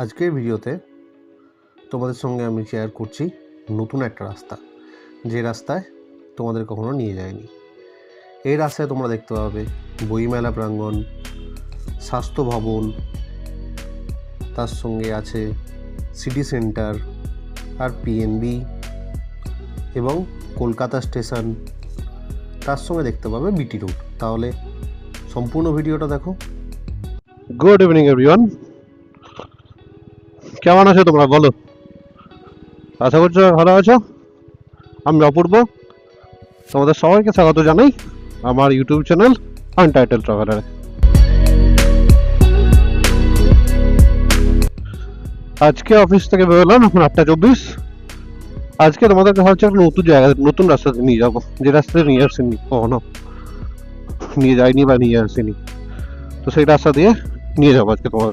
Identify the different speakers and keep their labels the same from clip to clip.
Speaker 1: আজকের ভিডিওতে তোমাদের সঙ্গে আমি শেয়ার করছি নতুন একটা রাস্তা। যে রাস্তায় তোমাদের কখনো নিয়ে যায়নি। এই রাস্তায় তোমরা দেখতে পাবে বইমেলা প্রাঙ্গণ, স্বাস্থ্য ভবন, তার সঙ্গে আছে সিটি সেন্টার আর পিএনবি এবং কলকাতা স্টেশন। তার সঙ্গে দেখতে পাবে বিটি রোড তাহলে সম্পূর্ণ ভিডিওটা দেখো।
Speaker 2: গুড ইভিনিং এভরিওয়ান কেমন আছো তোমরা? বলো। আশা করছ ভালো আছো। আমি অপূর্ব। তোমাদের সবাইকে স্বাগত জানাই আমার ইউটিউব চ্যানেল আনটাইটেল ট্রাভেলারে আজকে অফিস থেকে বেরোলাম এখন আটটা চব্বিশ। আজকে তোমাদেরকে ভাবছি একটা নতুন জায়গা, নতুন রাস্তাতে নিয়ে যাব। যে রাস্তাতে নিয়ে আসিনি কখনো। নিয়ে যাইনি বা নিয়ে আসিনি। তো সেই রাস্তা দিয়ে নিয়ে যাব আজকে তোমার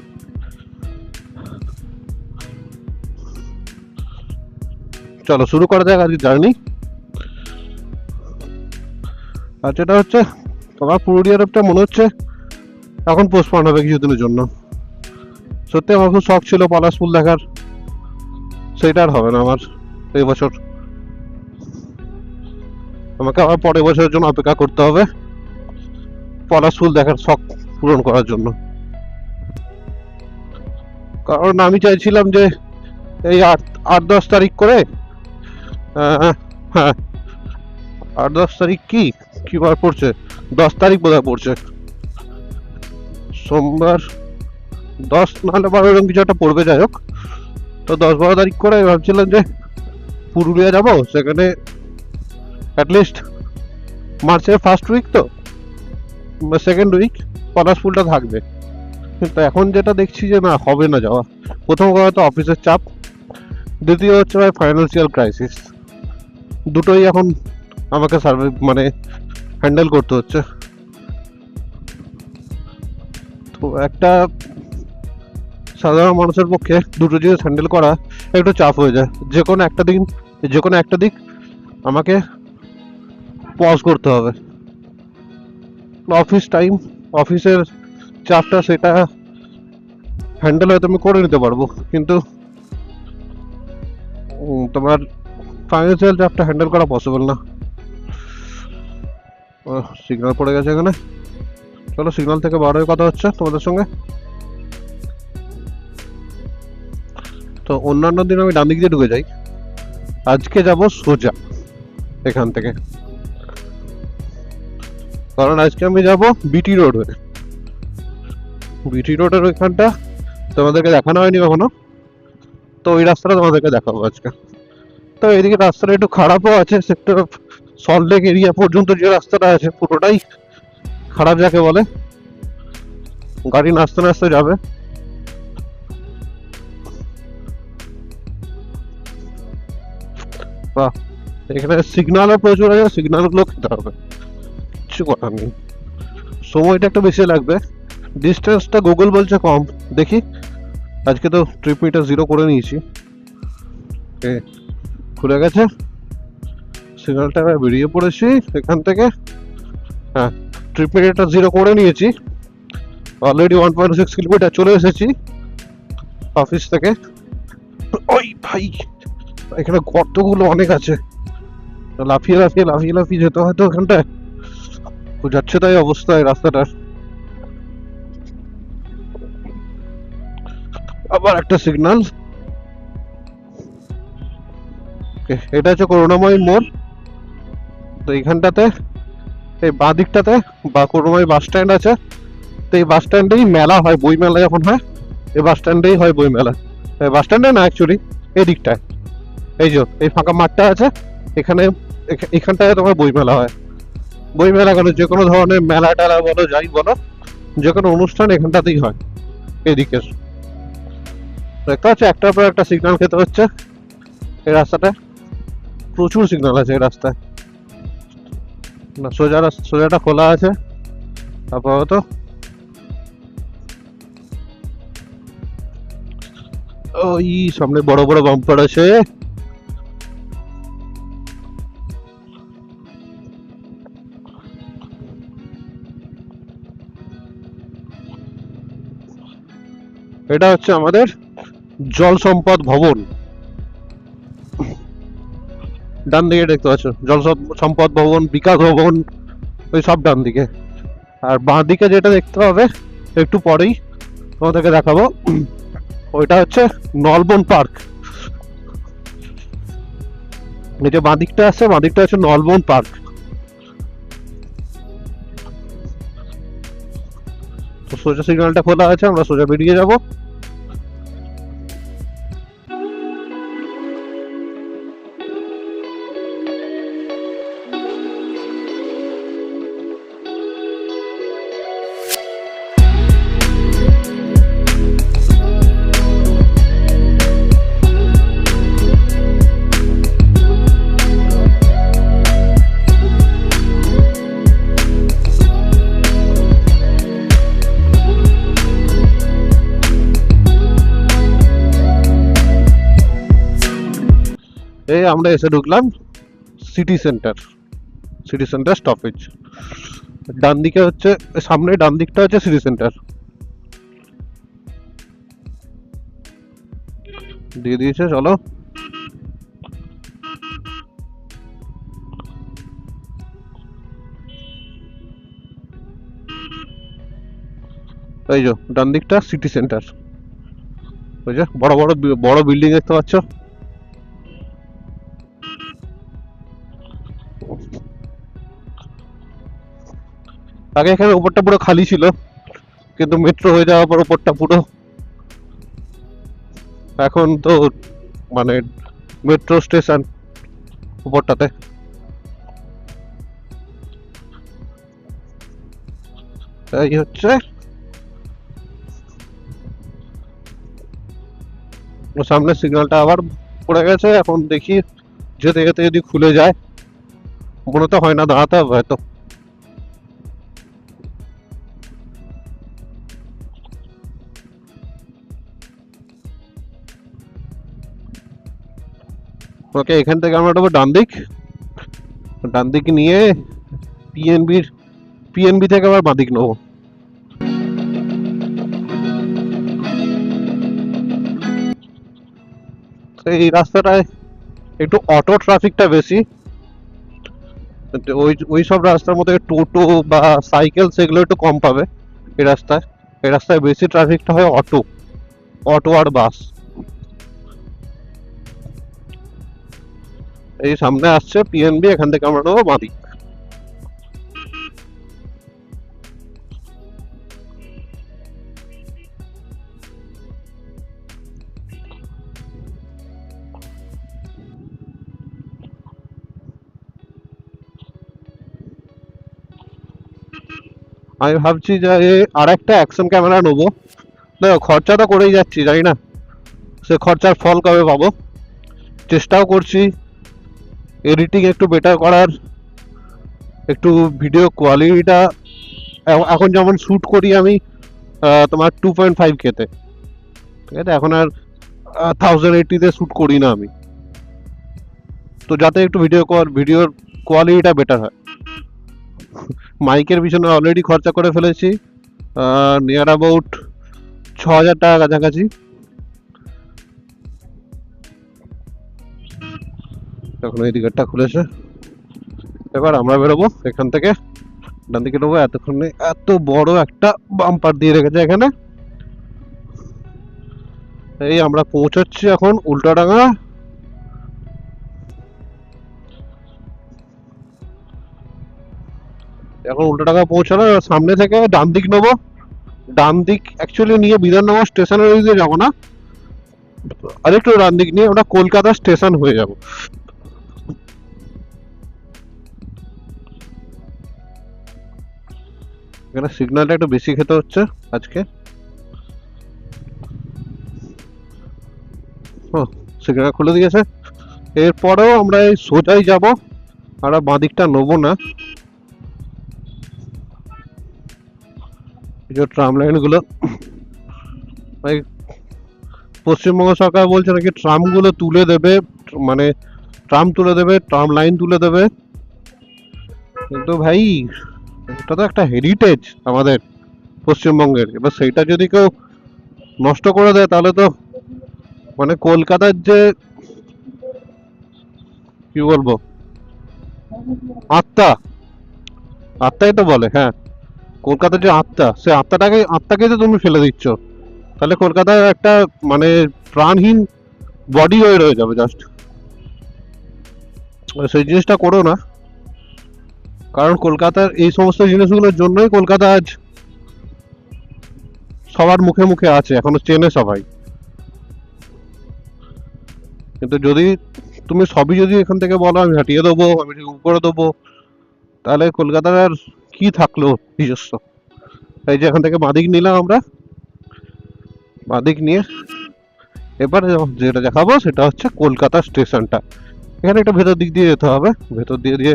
Speaker 2: চলো, শুরু করা যাক আজকে জার্নি আর যেটা হচ্ছে, তোমার পুরুলিয়া রোডটা মনে হচ্ছে এখন পোস্টপন্ড হবে কিছুদিনের জন্য। সত্যি আমার খুব শখ ছিল পলাশ ফুল দেখার। সেটা আর হবে না আমার এই বছর। আমাকে আবার পরের বছরের জন্য অপেক্ষা করতে হবে। পলাশ ফুল দেখার শখ পূরণ করার জন্য। কারণ আমি চাইছিলাম যে এই আট আট দশ তারিখ করে আহ, হ্যাঁ আট দশ তারিখ কি? কি বার পড়ছে? দশ তারিখ বোধহয় পড়ছে। সোমবার দশ নাহলে বারো এরকম কিছু একটা পড়বে যাই হোক। তো দশ বারো তারিখ করে ভাবছিলাম যে পুরুলিয়া যাব সেখানে অ্যাটলিস্ট মার্চের ফার্স্ট উইক তো সেকেন্ড উইক পলাশ ফুলটা থাকবে। কিন্তু এখন যেটা দেখছি যে না হবে না যাওয়া। প্রথম কথা তো অফিসের চাপ দ্বিতীয় হচ্ছে ভাই ফাইন্যান্সিয়াল ক্রাইসিস দুটোই এখন আমাকে সার্ভে মানে হ্যান্ডেল করতে হচ্ছে। তো একটা সাধারণ মানুষের পক্ষে দুটো জিনিস হ্যান্ডেল করা একটু চাপ হয়ে যায়। যে কোনো একটা দিন যে কোনো একটা দিক আমাকে পজ করতে হবে। অফিস টাইম, অফিসের চাপটা সেটা হ্যান্ডেল হয়তো আমি করে নিতে পারব, কিন্তু তোমার ফাইন্যান্সিয়াল চাপটা হ্যান্ডেল করা পসিবল না। সিগনাল পড়ে গেছে এখানে। চলো সিগন্যাল থেকে বার হয়ে কথা হচ্ছে তোমাদের সঙ্গে। তো অন্যান্য দিন আমি ডান দিক দিয়ে ঢুকে যাই। আজকে যাব সোজা এখান থেকে। কারণ আজকে আমি যাব বিটি রোড হয়ে। বিটি রোডের ওইখানটা তোমাদেরকে দেখানো হয়নি কখনো। তো ওই রাস্তাটা তোমাদেরকে দেখাবো আজকে। তো এদিকে রাস্তাটা একটু খারাপও আছে সেক্টর সল্টলেক এরিয়া পর্যন্ত যে রাস্তাটা আছে পুরোটাই খারাপ যাকে বলে। গাড়ি নাচতে নাচতে যাবে। এখানে সিগন্যালও প্রচুর আছে সিগন্যালগুলো খেতে হবে। কিছু করার নেই। সময়টা একটু বেশি লাগবে। ডিস্টেন্সটা গুগল বলছে কম। দেখি, আজকে তো ট্রিপ মিটার জিরো করে নিয়েছি। খুলে গেছে। সিগন্যালটা এবার বেরিয়ে পড়েছি এখান থেকে। হ্যাঁ ট্রিপ মিটারটা জিরো করে নিয়েছি। Already one point six kilometre চলে এসেছি অফিস থেকে। ওই ভাই, এখানে গর্তগুলো অনেক আছে। লাফিয়ে লাফিয়ে লাফিয়ে লাফিয়ে যেতে হয়তো ওখানটায় যাচ্ছে তাই অবস্থায় রাস্তাটার। আবার একটা সিগন্যাল এটা হচ্ছে করুণাময়ী মোড়। তো এইখানটাতে, এই বাঁ দিকটাতে বা করুণাময়ী বাস স্ট্যান্ড আছে। তো এই বাস স্ট্যান্ডেই মেলা হয় বই মেলা যখন হয়, এই বাস স্ট্যান্ডেই হয় বই মেলা বাস স্ট্যান্ডে না অ্যাকচুয়ালি এই দিকটায়। এই যে, এই ফাঁকা মাঠটা আছে, এখানে, এখা- এখানটায় তোমার বই মেলা হয়। বই মেলা কেন যে কোনো ধরনের মেলা টেলা বলো, যাই বলো, যে কোনো অনুষ্ঠান এখানটাতেই হয় এদিকে দেখতে হচ্ছে একটার পর একটা সিগন্যাল খেতে হচ্ছে, এই রাস্তাটা। প্রচুর সিগন্যাল আছে এই রাস্তায়। না, সোজা সোজাটা খোলা আছে, আপাতত। ওই সামনে বড় বড় বাম্পার আছে। এটা হচ্ছে আমাদের জল সম্পদ ভবন। ডান দিকে দেখতে পাচ্ছ জল সম্পদ ভবন, বিকাশ ভবন, ওই সব ডান দিকে। আর বাঁ দিকে যেটা দেখতে হবে একটু পরেই তোমাদেরকে দেখাবো, ওইটা হচ্ছে নলবন পার্ক। এই যে বাঁ দিকটা আছে, বাঁ দিকটা হচ্ছে নলবন পার্ক। সোজা সিগন্যালটা খোলা আছে, আমরা সোজা বেরিয়ে যাব। আমরা এসে ঢুকলাম city centre city centre stoppage ডান দিকে হচ্ছে, সামনে ডান দিকটা হচ্ছে সিটি সেন্টার দিয়ে দিয়েছে, চলো। এই যে, ডান দিকটা সিটি সেন্টার ওই যে, বড় বড় বড় বিল্ডিং দেখতে পাচ্ছ? আগে এখানে উপরটা পুরো খালি ছিল, কিন্তু মেট্রো হয়ে যাওয়ার পর উপরটা পুরো। এখন তো মানে মেট্রো স্টেশন উপরটাতে। এই হচ্ছে সামনে সিগন্যালটা আবার পড়ে গেছে, এখন দেখি যেতে যেতে যদি খুলে যায়, মনে তো হয় না দাঁড়াতে হবে হয়তো। ওকে এখান থেকে আমরা উঠবো ডান দিক ডান দিক নিয়ে পিএনবির পিএনবি থেকে আবার বাঁ দিক নেব। এই রাস্তাটায় একটু অটো ট্রাফিকটা বেশি। ওই ওই সব রাস্তার মধ্যে টোটো বা সাইকেল সেগুলো একটু কম পাবে। এই রাস্তায় এই রাস্তায় বেশি ট্রাফিকটা হয় অটো। অটো আর বাস। এই সামনে আসছে পিএনবি এখান থেকে আমরা নেব বাঁদিক আমি ভাবছি যে আর একটা অ্যাকশন ক্যামেরা নেব। দেখো খরচা তো করেই যাচ্ছি, জানি না। সে খরচার ফল কবে পাবো? চেষ্টাও করছি। এডিটিং একটু বেটার করার, একটু ভিডিও কোয়ালিটিটা এখন যেমন শ্যুট করি আমি তোমার টু পয়েন্ট ফাইভ কেতে ঠিক আছে? এখন আর থাউজেন্ড এইটিতে শ্যুট করি না আমি। তো যাতে একটু ভিডিও ভিডিওর কোয়ালিটিটা বেটার হয়। মাইকের পিছনে অলরেডি খরচা করে ফেলেছি। নিয়ার অ্যাবাউট ছ হাজার টাকা কাছাকাছি। এখন এই দিকেরটা খুলেছে। এবার আমরা বেরোবো এখান থেকে। ডান দিকে নেব, এতক্ষণে এত বড় একটা বাম্পার দিয়ে রেখেছে এখানে। এই আমরা পৌঁছাচ্ছি এখন উল্টাডাঙ্গা। এখন উল্টাডাঙ্গা এবার সামনে থেকে ডান দিক নেব। ডান দিক অ্যাকচুয়ালি নিয়ে বিধাননগর স্টেশনের দিয়ে যাব না? আরেকটু ডান দিক নিয়ে আমরা কলকাতা স্টেশন হয়ে যাব। এখানে সিগন্যালটা একটু বেশি খেতে হচ্ছে আজকে। ও খুলে দিয়েছে। এরপরেও আমরা এই সোজাই যাব, আর বাঁ দিকটা নেব না। এই যে ট্রাম লাইনগুলো ভাই পশ্চিমবঙ্গ সরকার বলছে নাকি ট্রামগুলো তুলে দেবে মানে ট্রাম তুলে দেবে ট্রাম লাইন তুলে দেবে। কিন্তু ভাই এটা তো একটা হেরিটেজ আমাদের পশ্চিমবঙ্গের। এবার সেইটা যদি কেউ নষ্ট করে দেয়, তাহলে তো মানে কলকাতার যে কি বলব? আত্মা। আত্মাই তো বলে হ্যাঁ। কলকাতার যে আত্মা, সে আত্মাটাকে, আত্মাকে তো তুমি ফেলে দিচ্ছ। তাহলে কলকাতায় একটা মানে প্রাণহীন বডি হয়ে রয়ে যাবে জাস্ট সেই জিনিসটা করো না। কারণ কলকাতার এই সমস্ত জিনিসগুলোর জন্যই কলকাতা আজ সবার মুখে মুখে আছে, এখনও চেনে সবাই। কিন্তু যদি তুমি সবই যদি এখান থেকে বলো, আমি হাঁটিয়ে দেবো, আমি ঠিক করে দেবো, তাহলে কলকাতার আর কি থাকল নিজস্ব? এই যে এখান থেকে বাদিক নিলাম আমরা। বাদিক নিয়ে এবার যেটা দেখাবো সেটা হচ্ছে কলকাতা স্টেশনটা। এখানে একটা ভেতর দিক দিয়ে যেতে হবে। ভেতর দিয়ে দিয়ে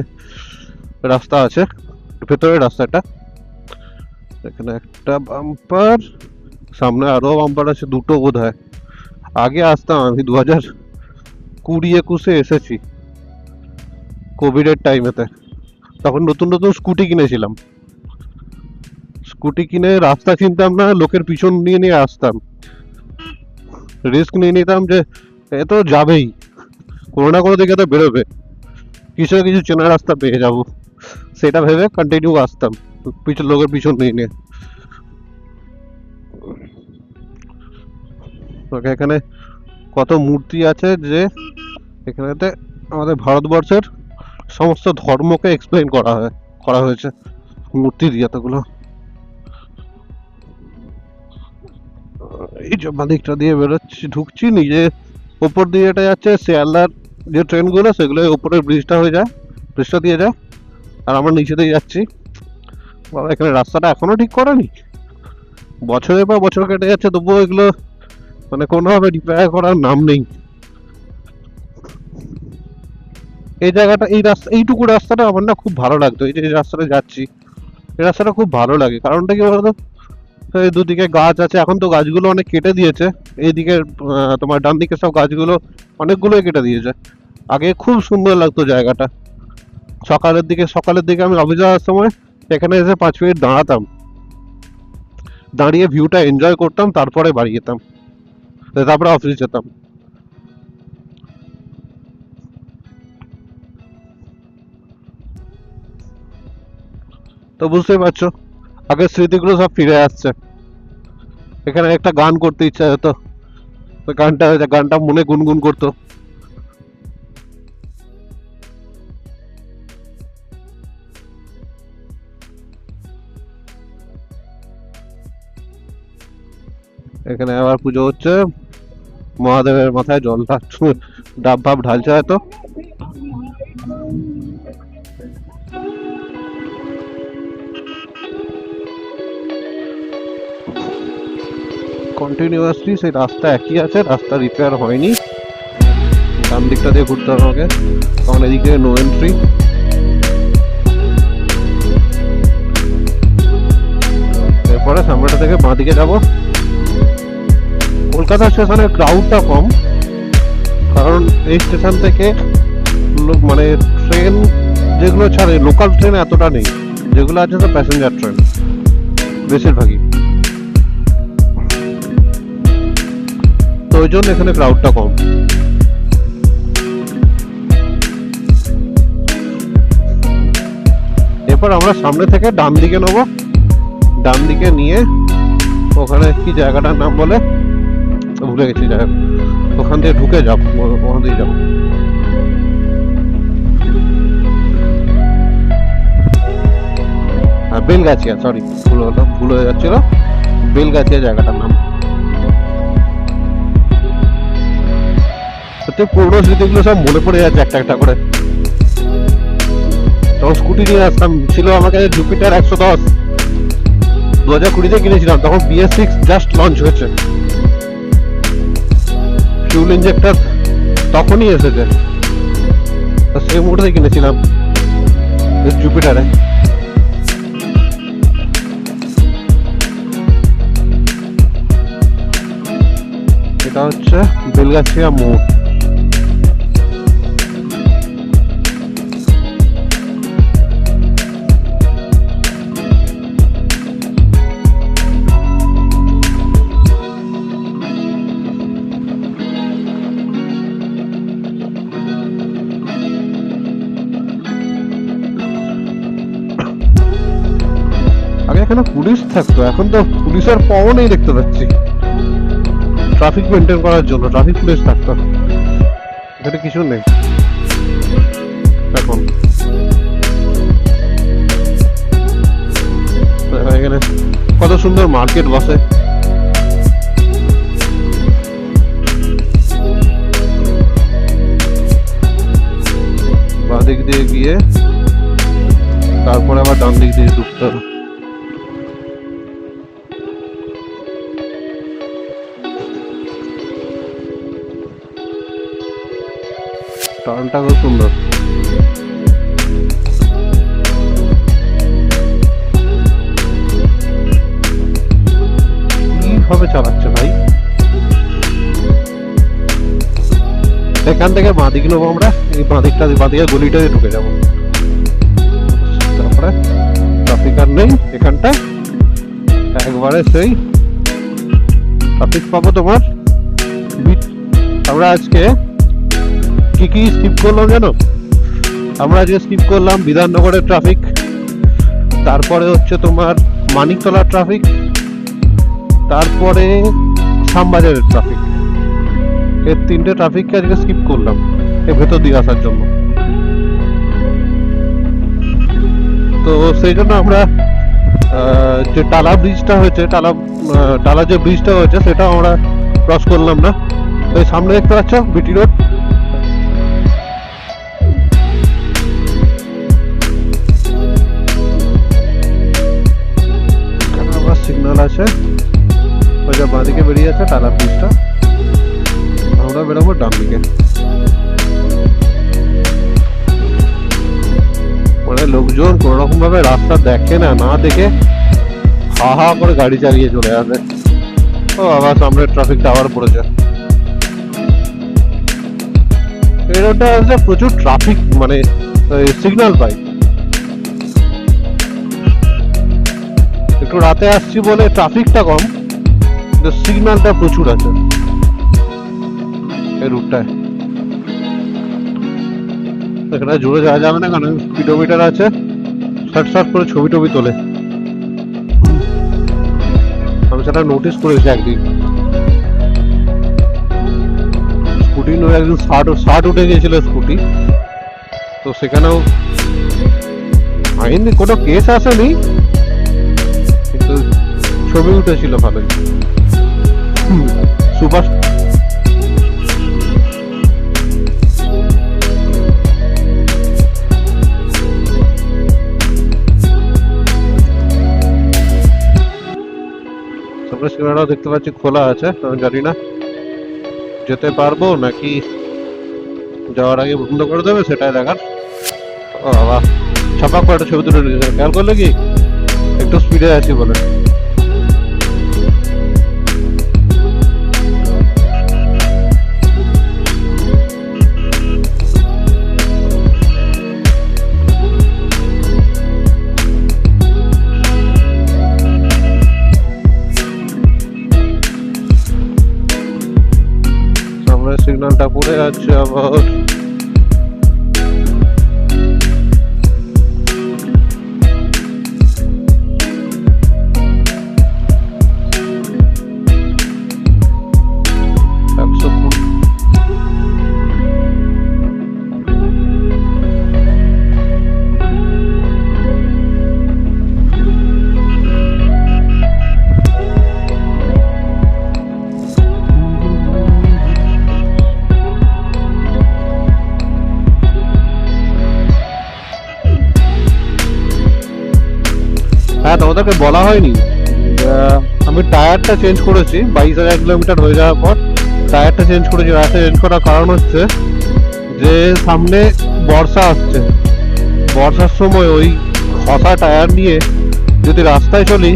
Speaker 2: রাস্তা আছে, ভেতরের রাস্তাটা। এখানে একটা বাম্পার সামনে আরও বাম্পার আছে, দুটো বোধ হয় আগে আসতাম আমি দু হাজার কুড়ি একুশে এসেছি কোভিডের টাইমেতে তখন নতুন নতুন স্কুটি কিনেছিলাম। স্কুটি কিনে রাস্তা চিনতাম না, লোকের পিছন নিয়ে নিয়ে আসতাম। রিস্ক নিয়ে নিতাম যে, এ তো যাবেই। কোনো না কোনো দিকে তো বেরোবে। কিছু না কিছু চেনা রাস্তা পেয়ে যাব। সেটা ভেবে কন্টিনিউ আসতাম। পিছন লোকের পিছন নিয়ে। নিয়ে এখানে কত মূর্তি আছে যে এখানেতে আমাদের ভারতবর্ষের সমস্ত ধর্মকে এক্সপ্লেন করা হয়, করা হয়েছে। মূর্তি দিয়ে এতগুলো। এই যে দিকটা দিয়ে বেরোচ্ছি, ঢুকছি, নিজে ওপর দিয়ে এটা যাচ্ছে, শিয়ালদার যে ট্রেনগুলো সেগুলো উপরের ব্রিজটা হয়ে যায় ব্রিজটা দিয়ে যায়। আর আমরা নিচেতেই যাচ্ছি। বাবা, এখানে রাস্তাটা এখনও ঠিক করেনি। বছরের পর বছর কেটে যাচ্ছে, তবুও এগুলো মানে কোনোভাবে রিপেয়ার করার নাম নেই। এই জায়গাটা, এই রাস্তা, এইটুকু রাস্তাটা আমার না খুব ভালো লাগতো। এই যে এই রাস্তাটা যাচ্ছি, এই রাস্তাটা খুব ভালো লাগে। কারণটা কি বলতো? এই দুদিকে গাছ আছে, এখন তো গাছগুলো অনেক কেটে দিয়েছে। এইদিকে তোমার ডান দিকে সব গাছগুলো অনেকগুলোই কেটে দিয়েছে। আগে খুব সুন্দর লাগতো জায়গাটা। সকালের দিকে সকালের দিকে আমি অফিস যাওয়ার সময় এখানে এসে পাঁচ মিনিট দাঁড়াতাম। দাঁড়িয়ে ভিউটা এনজয় করতাম, তারপরে বাড়ি যেতাম। তারপরে অফিস যেতাম। তো বুঝতেই পারছ, আগের স্মৃতিগুলো সব ফিরে আসছে। এখানে একটা গান করতে ইচ্ছা হতো। গানটা গানটা মনে গুনগুন করতো। এখানে আবার পুজো হচ্ছে। মহাদেবের মাথায় জল ডাব ভাব ঢালছে হয়তো। কন্টিনিউয়াসলি সেই রাস্তা একই আছে, রাস্তা রিপেয়ার হয়নি। ডান দিকটা দিয়ে ঘুরতে হবে আমাকে। কারণ এদিকে নো এন্ট্রি এরপরে সামনেটা থেকে বাঁ দিকে যাব। কলকাতা স্টেশনের ক্রাউডটা কম, কারণ এই স্টেশন থেকে মানে ট্রেন যেগুলো ছাড়ে লোকাল ট্রেন এতটা নেই, যেগুলো আছে তো প্যাসেঞ্জার ট্রেন বেশিরভাগই। তো ওই জন্য এখানে ক্রাউডটা কম। এরপর আমরা সামনে থেকে ডান দিকে নেব। ডান দিকে নিয়ে ওখানে কি জায়গাটার নাম বলে? ভুলে গেছি, যাই হোক। ওখান থেকে ঢুকে যাব ওখান দিয়ে যাব বেলগাছিয়া সরি ভুল হলো, ভুল হয়ে যাচ্ছিল। বেলগাছিয়া জায়গাটার নাম। সত্যি, পুরোনো স্মৃতিগুলো সব মনে পড়ে যাচ্ছে একটা একটা করে। তখন স্কুটি নিয়ে আসতাম, ছিল আমার কাছে জুপিটার একশো দশ। দু হাজার কুড়িতে কিনেছিলাম, তখন বিএস সিক্স জাস্ট লঞ্চ হয়েছে। ফিউল ইঞ্জেক্টর তখনই এসেছে। সেই মুহূর্তে কিনেছিলাম জুপিটারে। এটা হচ্ছে বেলগাছিয়া মোড়। এখানে পুলিশ থাকতো, এখন তো পুলিশের পাওয়া নেই দেখতে পাচ্ছি। ট্রাফিক মেনটেন করার জন্য ট্রাফিক পুলিশ থাকতো। এখানে কিছু নেই। এখন। এখানে কত সুন্দর মার্কেট বসে। বাঁ দিক দিয়ে গিয়ে তারপরে আবার ডান দিক দিয়ে ঢুকতে হবে। টার্নটা খুব সুন্দর। কীভাবে চালাচ্ছে ভাই? এখান থেকে বাঁ দিকে নেব আমরা, এই বাঁ দিকটা, বাঁ দিকে গলিটা দিয়ে ঢুকে যাব। তারপরে ট্রাফিক আর নেই এখানটা। একবারে সেই ট্রাফিক পাবো তোমার। আমরা আজকে কি স্কিপ করলাম জানো আমরা আজকে স্কিপ করলাম বিধাননগরের ট্রাফিক তারপরে হচ্ছে তোমার মানিকতলার ট্রাফিক তারপরে শ্যামবাজারের ট্রাফিক এর তিনটে ট্রাফিককে আজকে স্কিপ করলাম এর ভেতর দিয়ে আসার জন্য। তো সেই জন্য আমরা যে টালা ব্রিজটা হয়েছে, টালা টালা যে ব্রিজটা হয়েছে সেটা আমরা ক্রস করলাম না। তো সামনে দেখতে পাচ্ছ বিটি রোড টালা ব্রিজটা আমরা বেরোবো ডান দিকে। মানে লোকজন কোনো রকম ভাবে রাস্তা দেখে না না দেখে হা হা করে গাড়ি চালিয়ে চলে আসে। ও আবার সামনে ট্রাফিক টাওয়ার পড়েছে। এই রোডটা আসলে প্রচুর ট্রাফিক মানে সিগন্যাল পাই। একটু রাতে আসছি বলে ট্রাফিকটা কম। কিন্তু সিগন্যালটা প্রচুর আছে। এই রুটটায়। এখানে জোরে যাওয়া যাবে না, কারণ স্পিডোমিটার আছে। শর্ট শর্ট করে ছবি টবি তোলে। আমি সেটা নোটিস করেছি একদিন। স্কুটি নিয়ে একদিন ষাট ষাট উঠে গিয়েছিল স্কুটি। তো সেখানেও আইনি কোনো কেস আসেনি, কিন্তু ছবি উঠেছিল ভালোই। সুপার সীমানাও দেখতে পাচ্ছি খোলা আছে, আমি জানি না। যেতে পারব নাকি যাওয়ার আগে বন্ধ করে দেবে সেটাই দেখার। ও বাবা ছাপাক করে ছবি তুলে নিয়েছে খেয়াল করলে কি? একটু স্পিডে আছি বলে। সিগন্যালটা পড়ে যাচ্ছে আবার। হ্যাঁ বলা হয়নি আমি টায়ারটা চেঞ্জ করেছি, বাইশ হাজার কিলোমিটার হয়ে যাওয়ার পর টায়ারটা চেঞ্জ করেছি। টায়ারটা চেঞ্জ করার কারণ হচ্ছে যে সামনে বর্ষা আসছে। বর্ষার সময় ওই খসা টায়ার নিয়ে যদি রাস্তায় চলি,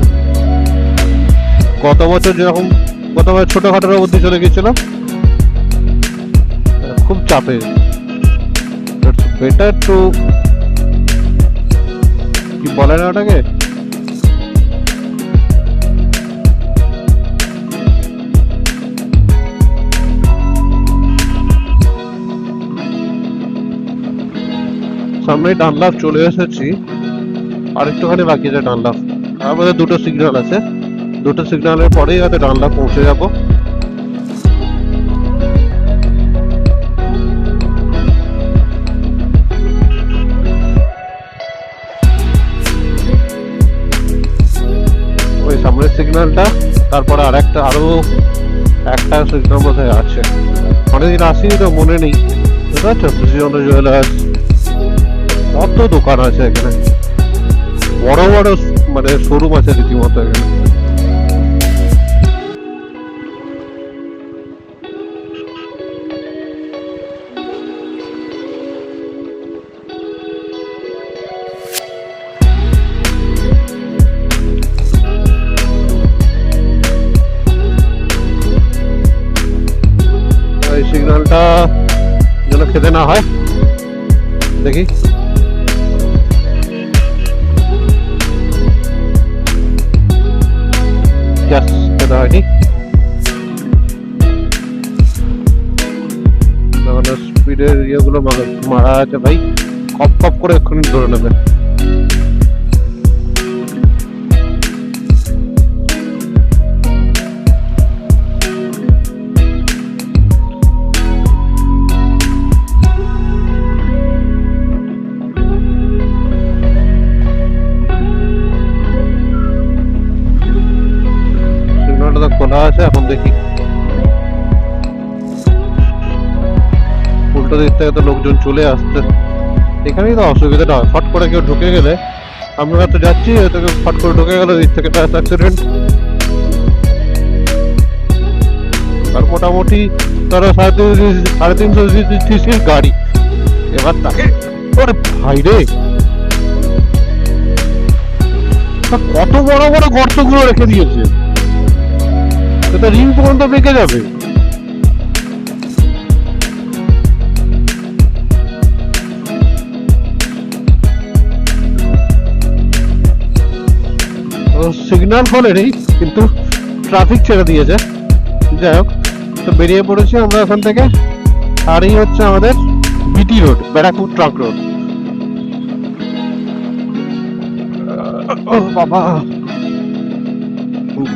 Speaker 2: গত বছর যেরকম, গত বছর ছোটখাটোর মধ্যে চলে গেছিলাম খুব চাপে। বেটার টু কি বলে না ওটাকে? সামনে ডানলাভ চলে এসেছি। আর একটুখানি বাকি আছে ডানলাভ আমাদের দুটো সিগন্যাল আছে। দুটো সিগন্যালের পরেই হয়তো ডানলা পৌঁছে যাব। ওই সামনের সিগন্যালটা তারপরে আর একটা, আরও একটা সিগন্যাল বোধহয় আছে। অনেকদিন আসিনি তো, মনে নেই। বুঝতে পারছ? জুয়েলার্স। কত দোকান আছে এখানে? বড় বড় মানে শোরুম আছে রীতিমতো এখানে। সিগন্যালটা যেন খেতে না হয়। দেখি। তাহলে স্পিডের ইয়েগুলো মারা আছে ভাই। কপ কপ করে এক্ষুনি ধরে নেবে। উল্টো দিক থেকে তো লোকজন চলে আসছে। এখানেই তো অসুবিধাটা ফট করে কেউ ঢুকে গেলে, আমরা তো যাচ্ছি হয়তো কেউ ফট করে ঢুকে গেল দিক থেকে ব্যাস অ্যাক্সিডেন্ট আর মোটামুটি ধরো সাড়ে তিন সাড়ে তিনশো সিসির গাড়ি। এবার তাকে ওরে ভাই রে! কত বড় বড় গর্তগুলো রেখে দিয়েছে। সেটা রিং পর্যন্ত বেঁকে যাবে। সিগন্যাল খোলেনি কিন্তু ট্রাফিক ছেড়ে দিয়েছে। যাই হোক, তো বেরিয়ে পড়েছি আমরা এখান থেকে। আর এই হচ্ছে আমাদের BT road Barrackpore truck road বাবা।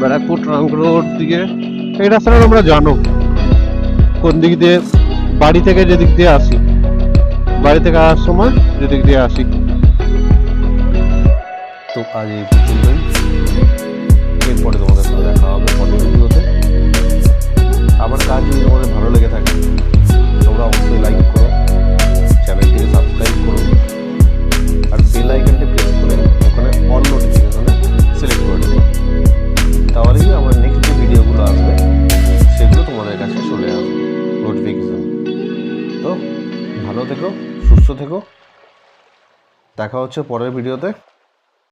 Speaker 2: ব্যারাকপুর ট্রাঙ্ক রোড দিকে এই রাস্তাটা তোমরা জানো, কোন দিক দিয়ে বাড়ি থেকে যে দিক দিয়ে আসি। বাড়ি থেকে আসার সময় যে দিক দিয়ে আসি।
Speaker 1: তো আজ এরপরে তোমাদের সাথে দেখা হবে পরের ভিডিওতে। আমার কাজ যদি তোমাদের ভালো লেগে থাকে, তোমরা অবশ্যই লাইক করো চ্যানেলটিকে সাবস্ক্রাইব করো, আর বেল আইকনটি প্রেস করে ওখানে অল নোটিফিকেশনে সিলেক্ট করে দেবো। তাহলেই আমার নেক্সট যে ভিডিওগুলো আসবে, সেগুলো তোমাদের কাছে চলে আসবে নোটিফিকেশন তো ভালো থেকো, সুস্থ থেকো। দেখা হচ্ছে পরের ভিডিওতে